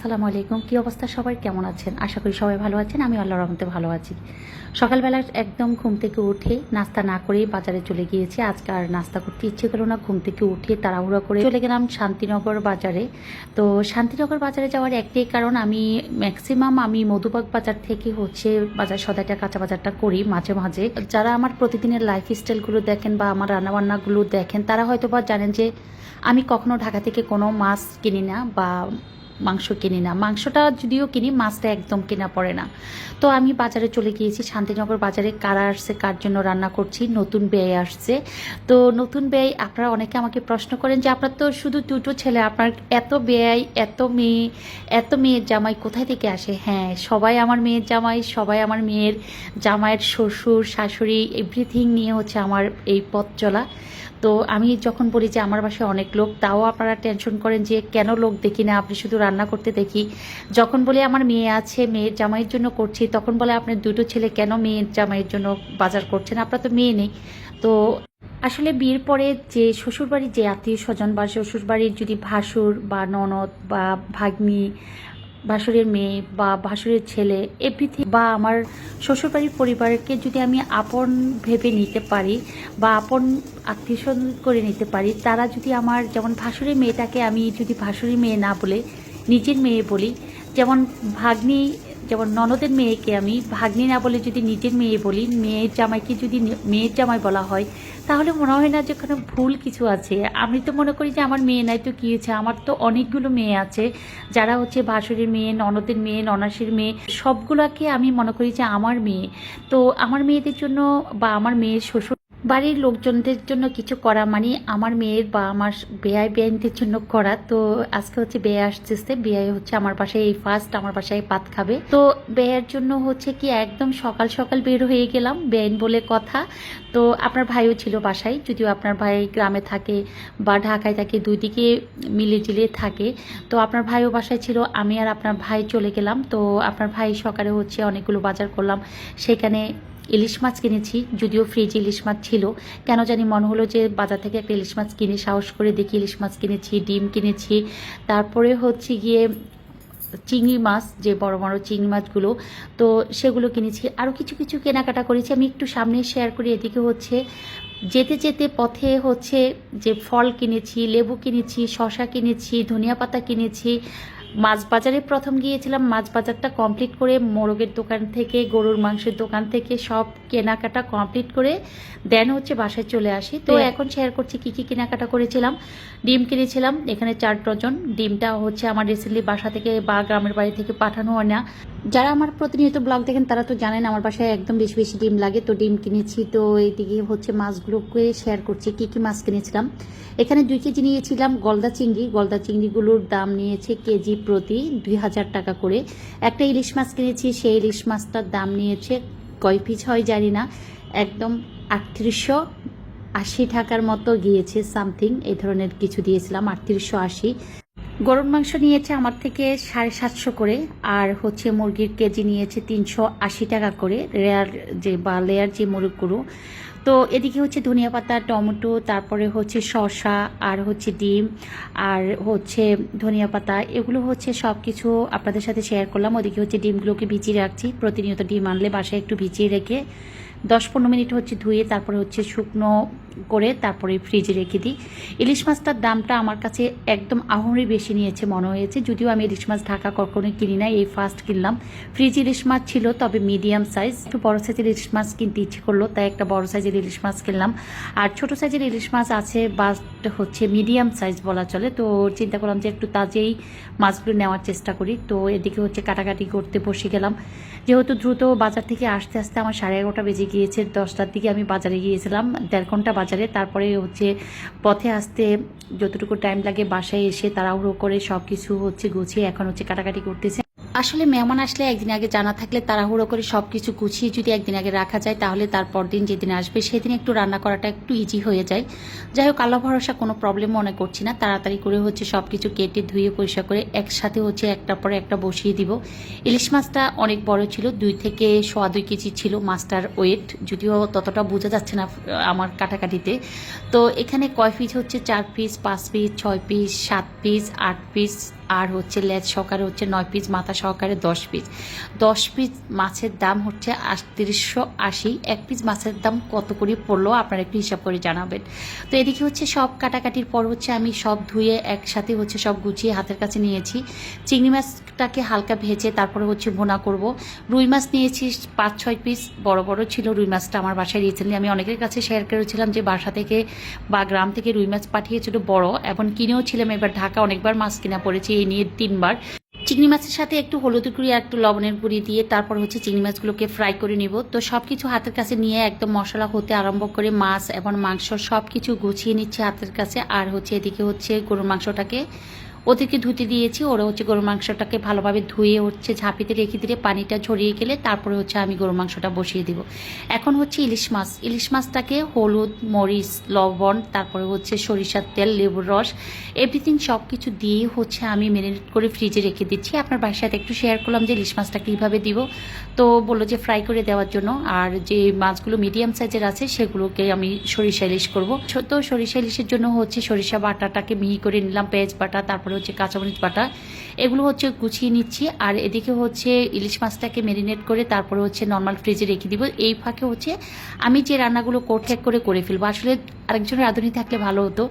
আসসালামু আলাইকুম। কী অবস্থা সবাই? কেমন আছেন? আশা করি সবাই ভালো আছেন। আমি আল্লাহর রহমতে ভালো আছি। সকালবেলা একদম ঘুম থেকে উঠে নাস্তা না করেই বাজারে চলে গিয়েছি। আজকে আর নাস্তা করতে ইচ্ছে করল না। ঘুম থেকে উঠে তাড়াহুড়া করে চলে গেলাম শান্তিনগর বাজারে। তো শান্তিনগর বাজারে যাওয়ার একটাই কারণ, আমি ম্যাক্সিমাম আমি মধুবাগ বাজার থেকে হচ্ছে বাজার সদাইটা, কাঁচা বাজারটা করি মাঝে মাঝে। যারা আমার প্রতিদিনের লাইফ স্টাইলগুলো দেখেন বা আমার রান্নাবান্নাগুলো দেখেন, তারা হয়তো বা জানেন যে আমি কখনো ঢাকা থেকে কোনো মাছ কিনি না বা মাংস কিনি না। মাংসটা যদিও কিনি, মাছটা একদম কেনা পড়ে না। তো আমি বাজারে চলে গিয়েছি, শান্তিনগর বাজারে কারা আসছে, কার জন্য রান্না করছি, নতুন ব্যয় আসছে। তো নতুন ব্যয়, আপনারা অনেকে আমাকে প্রশ্ন করেন যে, আপনার তো শুধু দুটো ছেলে, আপনার এত ব্যয়, এত মেয়ে, এত মেয়ের জামাই কোথায় থেকে আসে? হ্যাঁ সবাই আমার মেয়ের জামাই, সবাই আমার মেয়ের জামাইয়ের শ্বশুর, শাশুড়ি এভরিথিং নিয়ে হচ্ছে আমার এই পথ চলা। তো আমি যখন বলি যে আমার বাসায় অনেক লোক, তাও আপনারা টেনশন করেন যে কেন লোক দেখি না? আপনি শুধু রান্না করতে দেখি। যখন বলি আমার মেয়ে আছে, মেয়ের জামাইয়ের জন্য করছি, তখন বলে আপনার দুটো ছেলে কেন মেয়ের জামাইয়ের জন্য বাজার করছেন? আপনার তো মেয়ে নেই। তো আসলে বিয়ের পরে যে শ্বশুরবাড়ির যে আত্মীয় স্বজন বা শ্বশুরবাড়ির যদি ভাসুর বা ননদ বা ভাগ্নি ভাসুরের মেয়ে বা ভাসুরের ছেলে এভরিথিং বা আমার শ্বশুরবাড়ির পরিবারকে যদি আমি আপন ভেবে নিতে পারি বা আপন আত্মীয় করে নিতে পারি, তারা যদি আমার, যেমন ভাসুরের মেয়েটাকে আমি যদি ভাসুরের মেয়ে না বলে, নিজের মেয়ে বলি, যেমন ভাগ্নি যেমন ননদের মেয়েকে আমি ভাগ্নি না বলে যদি নিজের মেয়ে বলি, মেয়ের জামাইকে যদি মেয়ের জামাই বলা হয়, তাহলে মনে হয় না যে ওখানে ভুল কিছু আছে। আমি তো মনে করি যে আমার মেয়ে নাই তো কী হয়েছে? আমার তো অনেকগুলো মেয়ে আছে, যারা হচ্ছে ভাসুরের মেয়ে, ননদের মেয়ে, ননাসের মেয়ে, সবগুলোকে আমি মনে করি যে আমার মেয়ে। তো আমার মেয়েদের জন্য বা আমার মেয়ের শ্বশুর বাড়ির লোকজনদের জন্য কিছু করা মানে আমার মেয়ের বা আমার বেয়াই বেআইনদের জন্য করা। তো আজকে হচ্ছে বেয়ে আসতেছে। বেয়াই হচ্ছে আমার বাসায় এই ফার্স্ট আমার বাসায় পাত খাবে। তো বেয়ের জন্য হচ্ছে কি একদম সকাল সকাল বের হয়ে গেলাম, বেআইন বলে কথা। তো আপনার ভাইও ছিল বাসায়, যদিও আপনার ভাই গ্রামে থাকে বা ঢাকায় থাকে, দুই দিকে মিলে জিলে থাকে। তো আপনার ভাইও বাসায় ছিল, আমি আর আপনার ভাই চলে গেলাম। তো আপনার ভাই সকালে হচ্ছে অনেকগুলো বাজার করলাম। সেখানে ইলিশ মাছ কিনেছি, যদিও ফ্রিজে ইলিশ মাছ ছিল। কেন জানি মনে হলো যে বাজার থেকে একটা ইলিশ মাছ কিনে সাহস করে দেখি ইলিশ মাছ কিনেছি, ডিম কিনেছি। তারপরে হচ্ছে গিয়ে চিংড়ি মাছ, যে বড় বড় চিংড়ি মাছগুলো, তো সেগুলো কিনেছি। আরও কিছু কিছু কেনাকাটা করেছি। আমি একটু সামনে শেয়ার করি, এদিকে হচ্ছে যেতে যেতে পথে হচ্ছে যে ফল কিনেছি, লেবু কিনেছি শশা কিনেছি, ধনিয়া পাতা কিনেছি মাছ বাজারে প্রথম গিয়েছিলাম। মাছ বাজারটা কমপ্লিট করে মোরগের দোকান থেকে, গরুর মাংসের দোকান থেকে সব কেনাকাটা কমপ্লিট করে দেন হচ্ছে বাসায় চলে আসি। তো এখন শেয়ার করছি কি কি কেনাকাটা করেছিলাম। ডিম কিনেছিলাম এখানে চার ডজন। ডিমটা হচ্ছে আমার রিসেন্টলি বাসা থেকে বা গ্রামের বাড়ি থেকে পাঠানো হয় না। যারা আমার প্রতিনিয়ত ব্লগ দেখেন তারা তো জানেন আমার বাসায় একদম বেশি বেশি ডিম লাগে। তো ডিম কিনেছি তো এইদিকে হচ্ছে মাছগুলোকে শেয়ার করছি কি কি মাছ কিনেছিলাম। এখানে দুই কেজি নিয়েছিলাম গলদা চিংড়ি। গলদা চিংড়িগুলোর দাম নিয়েছে কেজি প্রতি দুই হাজার টাকা করে। একটা ইলিশ মাছ কিনেছি সেই ইলিশ মাছটার দাম নিয়েছে কয় পিস হয়, জানি না। একদম আটত্রিশশো আশি টাকার মতো গিয়েছে, সামথিং। এই ধরনের কিছু দিয়েছিলাম, আটত্রিশশো আশি। গরুর মাংস নিয়েছে আমার থেকে সাড়ে সাতশো করে, আর হচ্ছে মুরগির কেজি নিয়েছে তিনশো আশি টাকা করে। রেয়ার যে বা লেয়ার যে মুরগগুলো তো এদিকে হচ্ছে ধনিয়া পাতা, টমেটো, তারপরে হচ্ছে শসা আর হচ্ছে ডিম আর হচ্ছে ধনিয়া পাতা। এগুলো হচ্ছে সব কিছু আপনাদের সাথে শেয়ার করলাম। ওদিকে হচ্ছে ডিমগুলোকে ভিজিয়ে রাখছি। প্রতিনিয়ত ডিম আনলে বাসায় একটু ভিজিয়ে রেখে দশ পনেরো মিনিট হচ্ছে ধুয়ে তারপরে হচ্ছে শুকনো করে তারপরে ফ্রিজে রেখে দিই। ইলিশ মাছটার দামটা আমার কাছে একদম আহরি বেশি নিয়েছে মনে হয়েছে। যদিও আমি ইলিশ মাছ ঢাকা কখনোই কিনি না এই ফার্স্ট কিনলাম। ফ্রিজ ইলিশ মাছ ছিল, তবে মিডিয়াম সাইজ একটু বড় সাইজের ইলিশ মাছ কিনতে ইচ্ছে করল, তাই একটা বড় সাইজের ইলিশ মাছ কিনলাম। আর ছোট সাইজের ইলিশ মাছ আছে বাট হচ্ছে মিডিয়াম সাইজ বলা চলে। তো চিন্তা করলাম যে একটু তাজেই মাছগুলো নেওয়ার চেষ্টা করি। তো এদিকে হচ্ছে কাটাকাটি করতে বসে গেলাম। যেহেতু দ্রুত বাজার থেকে আসতে আসতে আমার সাড়ে এগারোটা বেজে গিয়েছে, দশটার দিকে আমি বাজারে গিয়েছিলাম। দেড় ঘণ্টা বাজারে তারপরে হচ্ছে পথে আসতে যতটুকু টাইম লাগে বাসায় এসে তাড়াহুড়ো করে সব কিছু হচ্ছে গুছিয়ে এখন হচ্ছে কাটাকাটি করতেছে। আসলে মেহমান আসলে একদিন আগে জানা থাকলে তাড়াহুড়ো করে সব কিছু গুছিয়ে যদি একদিন আগে রাখা যায়, তাহলে তারপর দিন যেদিন আসবে সেদিন একটু রান্না করাটা একটু ইজি হয়ে যায়। যাই হোক, আল্লাহ ভরসা, কোনো প্রবলেম মনে করছি না। তাড়াতাড়ি করে হচ্ছে সব কিছু কেটে ধুয়ে পরিষ্কার করে একসাথে হচ্ছে একটা পরে একটা বসিয়ে দিব। ইলিশ মাছটা অনেক বড় ছিল, দুই থেকে সোয়া দুই কেজি ছিল মাছটার ওয়েট যদিও ততটা বোঝা যাচ্ছে না, আমার কাটাকাটিতে। তো এখানে কয় পিস হচ্ছে? চার পিস পাঁচ পিস ছয় পিস সাত পিস আট পিস আর হচ্ছে লেজ সহকারে হচ্ছে নয় পিস, মাথা সহকারে দশ পিস। দশ পিস মাছের দাম হচ্ছে আটত্রিশশো আশি। এক পিস মাছের দাম কত করে পড়ল আপনারা একটু হিসাব করে জানাবেন। তো এদিকে হচ্ছে সব কাটাকাটির পর হচ্ছে আমি সব ধুয়ে একসাথে হচ্ছে সব গুছিয়ে হাতের কাছে নিয়েছি। চিংড়ি মাছটাকে হালকা ভেজে তারপরে হচ্ছে ভোনা করব। রুই মাছ নিয়েছি পাঁচ, ছয় পিস। বড় বড় ছিল রুই মাছটা আমার বাসায় রিসেন্টলি। আমি অনেকের কাছে শেয়ার করেছিলাম যে বাসা থেকে বা গ্রাম থেকে রুই মাছ পাঠিয়েছিল বড়। এবং কিনেও ছিলাম। এবার ঢাকা অনেকবার মাছ কিনা পড়েছি। এই নিয়ে তিনবার। চিংড়ি মাছের সাথে একটু হলুদ গুঁড়ি আর একটু লবণের গুঁড়ি দিয়ে তারপর হচ্ছে চিংড়ি মাছগুলোকে ফ্রাই করে নিব। তো সব কিছু হাতের কাছে নিয়ে একদম মশলা হতে আরম্ভ করে মাছ এবং মাংস সব কিছু গুছিয়ে নিচ্ছে হাতের কাছে। আর হচ্ছে এদিকে হচ্ছে গরুর মাংসটাকে ওদেরকে ধুতে দিয়েছি। ওরা হচ্ছে গরুর মাংসটাকে ভালোভাবে ধুয়ে হচ্ছে ঝাঁপিতে রেখে দিলে পানিটা ঝরিয়ে গেলে তারপরে হচ্ছে আমি গরুর মাংসটা বসিয়ে দিব। এখন হচ্ছে ইলিশ মাছ। ইলিশ মাছটাকে হলুদ, মরিচ, লবণ, তারপরে হচ্ছে সরিষার তেল, লেবুর রস এভরিথিং সব কিছু দিয়ে হচ্ছে আমি ম্যারিনেট করে ফ্রিজে রেখে দিচ্ছি। আপনার বাসার সাথে একটু শেয়ার করলাম যে ইলিশ মাছটা কীভাবে দিব। তো বলল যে ফ্রাই করে দেওয়ার জন্য। আর যে মাছগুলো মিডিয়াম সাইজের আছে, সেগুলোকে আমি সরিষা ইলিশ করব। তো সরিষা ইলিশের জন্য হচ্ছে সরিষা বাটাটাকে মিহি করে নিলাম, পেঁয়াজ বাটা, তারপরে হচ্ছে কাঁচামরিচ বাটা, এগুলো হচ্ছে গুছিয়ে নিচ্ছি। আর এদিকে হচ্ছে ইলিশ মাছটাকে ম্যারিনেট করে তারপরে হচ্ছে নর্মাল ফ্রিজে রেখে দিব। এই ফাঁকে হচ্ছে আমি যে রান্নাগুলো কোঠেক করে করে ফেলব, আসলে আরেকজনের রাঁধুনি থাকলে ভালো হতো।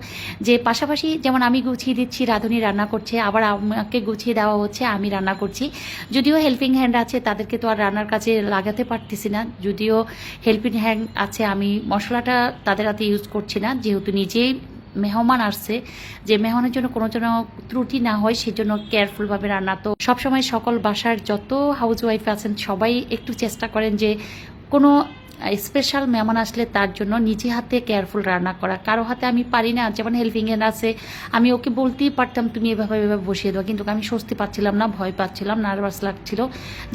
যে পাশাপাশি যেমন আমি গুছিয়ে দিচ্ছি, রাঁধুনি রান্না করছে, আবার আমাকে গুছিয়ে দেওয়া হচ্ছে, আমি রান্না করছি। যদিও হেল্পিং হ্যান্ড আছে, তাদেরকে তো আর রান্নার কাছে লাগাতে পারতেছি না। যদিও হেল্পিং হ্যান্ড আছে, আমি মশলাটা তাদের হাতে ইউজ করছি না, যেহেতু নিজেই মেহমান আসছে, যে মেহমানের জন্য কোনো যেন ত্রুটি না হয় সেই জন্য কেয়ারফুলভাবে রান্না। তো সবসময় সকল বাসার যত হাউস ওয়াইফ আছেন, সবাই একটু চেষ্টা করেন যে কোনো স্পেশাল মেহমান আসলে তার জন্য নিজে হাতে কেয়ারফুল রান্না করা। কারও হাতে আমি পারি না, যেমন হেল্পিং এর আছে, আমি ওকে বলতেই পারতাম, তুমি এভাবে এভাবে বসিয়ে দাও। কিন্তু আমি স্বস্তি পাচ্ছিলাম না, ভয় পাচ্ছিলাম নার্ভাস লাগছিল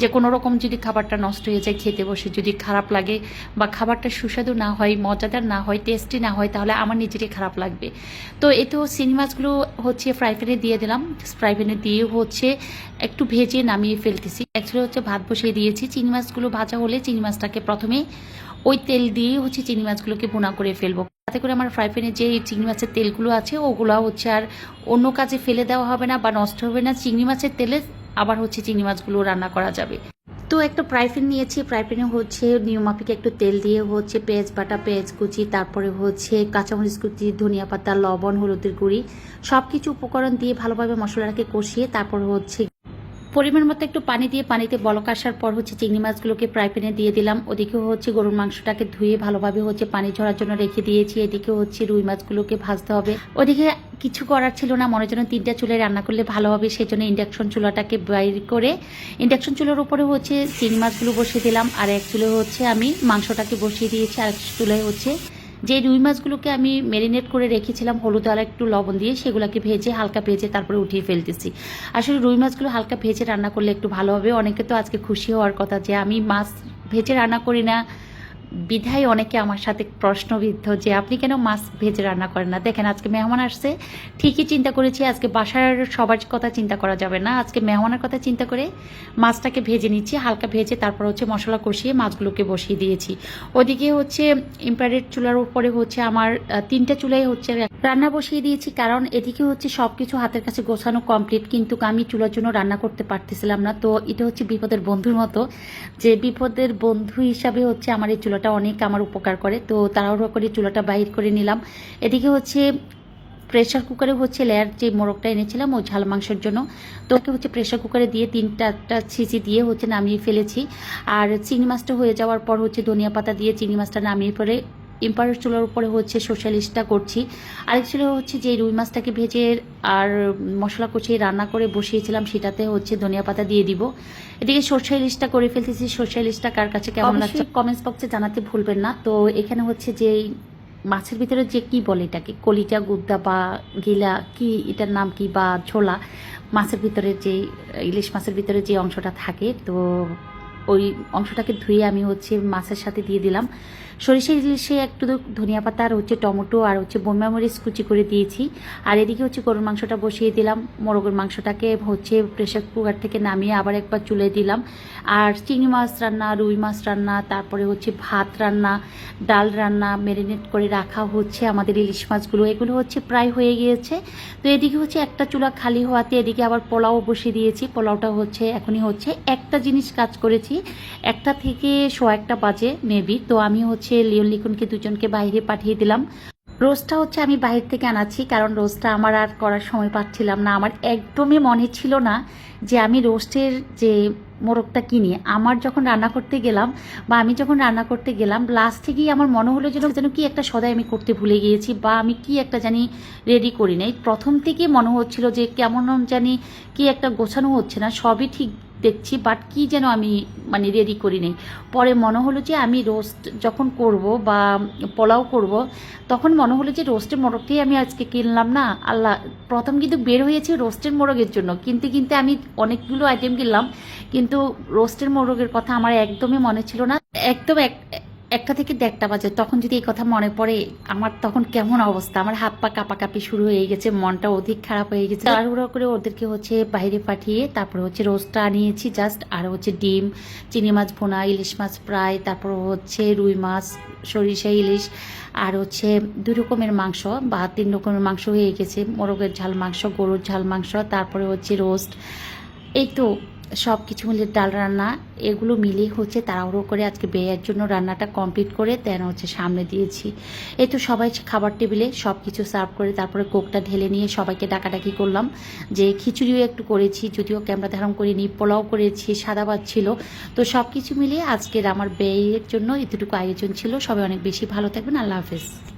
যে কোনো রকম যদি খাবারটা নষ্ট হয়ে যায় খেতে বসে, যদি খারাপ লাগে বা খাবারটা সুস্বাদু না হয়, মজাদার না হয় টেস্টি না হয়, তাহলে আমার নিজেরই খারাপ লাগবে। তো এতেও চিংড়ি মাছগুলো হচ্ছে ফ্রাই প্যানে দিয়ে দিলাম। ফ্রাই প্যানে দিয়ে হচ্ছে একটু ভেজে নামিয়ে ফেলতেছি। অ্যাকচুয়ালি হচ্ছে ভাত বসিয়ে দিয়েছি। চিংড়ি মাছগুলো ভাজা হলে চিংড়ি মাছটাকে প্রথমে ওই তেল দিয়েই হচ্ছে চিংড়ি মাছগুলোকে বোনা করে ফেলব। তাতে করে আমার ফ্রাই প্যানে যে চিংড়ি মাছের তেলগুলো আছে ওগুলো হচ্ছে আর অন্য কাজে ফেলে দেওয়া হবে না বা নষ্ট হবে না। চিংড়ি মাছের তেলে আবার হচ্ছে চিংড়ি মাছগুলো রান্না করা যাবে। তো একটা ফ্রাই প্যান নিয়েছি। ফ্রাই প্যানে হচ্ছে নিয়মাফিক একটু তেল দিয়ে হচ্ছে পেঁয়াজ, বাটা পেঁয়াজ কুচি, তারপরে হচ্ছে কাঁচামরিচ কুচি, ধনিয়া পাতা, লবণ, হলুদের গুঁড়ি সব কিছু উপকরণ দিয়ে ভালোভাবে মশলাটাকে কষিয়ে তারপর হচ্ছে পরিমাণ মতো একটু পানি দিয়ে পানিতে বলক আসার পর হচ্ছে চিংড়ি মাছগুলোকে ফ্রাই প্যানে দিয়ে দিলাম। ওদিকে হচ্ছে গরুর মাংসটাকে ধুয়ে ভালোভাবে হচ্ছে পানি ঝরার জন্য রেখে দিয়েছি। এদিকে হচ্ছে রুই মাছগুলোকে ভাজতে হবে। ওদিকে কিছু করার ছিল না, মনে যেন তিনটা চুলে রান্না করলে ভালো হবে সেই জন্য ইন্ডাকশন চুলাটাকে বাইর করে ইন্ডাকশন চুলার উপরে হচ্ছে চিংড়ি মাছগুলো বসিয়ে দিলাম। আর এক চুলো হচ্ছে আমি মাংসটাকে বসিয়ে দিয়েছি, আর এক চুলায় হচ্ছে যে রুই মাছগুলোকে আমি মেরিনেট করে রেখেছিলাম, হলুদ আর একটু লবণ দিয়ে, সেগুলোকে ভেজে, হালকা ভেজে তারপরে উঠিয়ে ফেলতেছি। আসলে রুই মাছগুলো হালকা ভেজে রান্না করলে একটু ভালো হবে। অনেকে তো আজকে খুশি হওয়ার কথা যে আমি মাছ ভেজে রান্না করি না। বিধায় অনেকে আমার সাথে প্রশ্নবিদ্ধ যে আপনি কেন মাছ ভেজে রান্না করেন না? দেখেন, আজকে মেহমান আসছে, ঠিকই চিন্তা করেছি, আজকে বাসার সবার কথা চিন্তা করা যাবে না। আজকে মেহমানের কথা চিন্তা করে মাছটাকে ভেজে নিচ্ছি, হালকা ভেজে তারপর হচ্ছে মশলা কষিয়ে মাছগুলোকে বসিয়ে দিয়েছি। ওদিকে হচ্ছে ইনফ্রারেড চুলার উপরে হচ্ছে আমার তিনটা চুলাই হচ্ছে রান্না বসিয়ে দিয়েছি, কারণ এদিকে হচ্ছে সব কিছু হাতের কাছে গোছানো কমপ্লিট কিন্তু আমি চুলার জন্য রান্না করতে পারতেছিলাম না। তো এটা হচ্ছে বিপদের বন্ধুর মতো, যে বিপদের বন্ধু হিসাবে হচ্ছে আমার এই চুলাটা অনেক আমার উপকার করে। তো তাড়াহুড়ো করে চুলাটা বাহির করে নিলাম। এদিকে হচ্ছে প্রেশার কুকারে হচ্ছে লেয়ার যে মোরগটা এনেছিলাম ওই ঝাল মাংসের জন্য। তো ওকে হচ্ছে প্রেশার কুকারে দিয়ে তিনটা ছিচি দিয়ে হচ্ছে নামিয়ে ফেলেছি। আর চিংড়ি মাছটা হয়ে যাওয়ার পর হচ্ছে ধনিয়া পাতা দিয়ে চিংড়ি মাছটা নামিয়ে পরে এম্পায়ার চুলার উপরে হচ্ছে সোশ্যালিস্টটা করছি। আরেক ছিল হচ্ছে যে রুই মাছটাকে ভেজে আর মশলা কষিয়ে রান্না করে বসিয়েছিলাম সেটাতে হচ্ছে ধনিয়া পাতা দিয়ে দিব। এদিকে ইলিশটা করে ফেলতেছি। ইলিশটা কার কাছে কেমন লাগছে কমেন্টস বক্সে জানাতে ভুলবেন না। তো এখানে হচ্ছে যে মাছের ভিতরে যে কি বলে এটাকে কলিজা গুদ্দা বা গিলা কি এটার নাম কি বা ছোলা মাছের ভিতরে যে ইলিশ মাছের ভিতরে যে অংশটা থাকে তো ওই অংশটাকে ধুয়ে আমি হচ্ছে মাছের সাথে দিয়ে দিলাম। সরিষা ইলিশে একটু ধনিয়া পাতা আর হচ্ছে টমেটো আর হচ্ছে বোম্বা মরিচ কুচি করে দিয়েছি। আর এদিকে হচ্ছে গরুর মাংসটা বসিয়ে দিলাম। মোরগের মাংসটাকে হচ্ছে প্রেশার কুকার থেকে নামিয়ে আবার একবার চুলে দিলাম। আর চিংড়ি মাছ রান্না, রুই মাছ রান্না, তারপরে হচ্ছে ভাত রান্না, ডাল রান্না ম্যারিনেট করে রাখা হচ্ছে আমাদের ইলিশ মাছগুলো। এগুলো হচ্ছে প্রায় হয়ে গিয়েছে। তো এদিকে হচ্ছে একটা চুলা খালি হওয়াতে এদিকে আবার পোলাও বসিয়ে দিয়েছি। পোলাওটা হচ্ছে এখনই হচ্ছে একটা জিনিস কাজ করেছি। একটা থেকে শো একটা বাজে মেবি তো আমি হচ্ছে লিওন লিখনকে দুজনকে বাইরে পাঠিয়ে দিলাম। রোজটা হচ্ছে আমি বাইরে থেকে আনাচ্ছি, কারণ রোজটা আমার আর করার সময় পাচ্ছিলাম না। আমার একদমই মনে ছিল না যে আমি রোস্টের যে মোরগটা কিনি। আমার যখন রান্না করতে গেলাম বা আমি যখন রান্না করতে গেলাম লাস্টে গিয়ে আমার মনে হলো যেন যেন কি একটা সদাই আমি করতে ভুলে গিয়েছি বা আমি কি একটা জানি রেডি করি নাই। প্রথম থেকে মনে হচ্ছিল যে কেমন জানি কি একটা গোছানো হচ্ছে না, সবই ঠিক দেখছি বাট কি যেন আমি মানে রেডি করি নেই। পরে মনে হলো যে আমি রোস্ট যখন করব বা পোলাও করব, তখন মনে হলো যে রোস্টের মোরগটাই আমি আজকে কিনলাম না। আল্লাহ, প্রথম কিন্তু বের হয়েছে রোস্টের মোরগের জন্য। কিনতে কিনতে আমি অনেকগুলো আইটেম কিনলাম, কিন্তু রোস্টের মোরগের কথা আমার একদমই মনে ছিল না। একদম এক একটা থেকে দেড়টা বাজে, তখন যদি এই কথা মনে পড়ে, আমার তখন কেমন অবস্থা? আমার হাত পা কাঁপাকাঁপি শুরু হয়ে গেছে মনটা অধিক খারাপ হয়ে গেছে। তাড়াহুড়ো করে ওদেরকে হচ্ছে বাইরে পাঠিয়ে, তারপরে হচ্ছে রোস্টটা আনিয়েছি জাস্ট আর হচ্ছে ডিম চিনি মাছ ভোনা, ইলিশ মাছ ফ্রাই, তারপর হচ্ছে রুই মাছ, সরিষা, ইলিশ, আর হচ্ছে দুই রকমের মাংস, বা তিন রকমের মাংস হয়ে গেছে, মোরগের ঝাল মাংস, গরুর ঝাল মাংস, তারপরে হচ্ছে রোস্ট। এই তো সব কিছু মিলে ডাল রান্না, এগুলো মিলিয়ে হচ্ছে তাড়াহুড়ো করে আজকে বিয়ের জন্য রান্নাটা কমপ্লিট করে দেন হচ্ছে সামনে দিয়েছি। এই তো সবাই খাবার টেবিলে সব কিছু সার্ভ করে তারপরে কোকটা ঢেলে নিয়ে সবাইকে ডাকাডাকি করলাম যে খিচুড়িও একটু করেছি, যদিও ক্যামেরা ধারণ করিনি, পোলাও করেছি, সাদা ভাত ছিল। তো সব কিছু মিলিয়ে আজকের আমার ব্যয়ের জন্য এতটুকু আয়োজন ছিল। সবাই অনেক বেশি ভালো থাকবেন। আল্লাহ হাফেজ।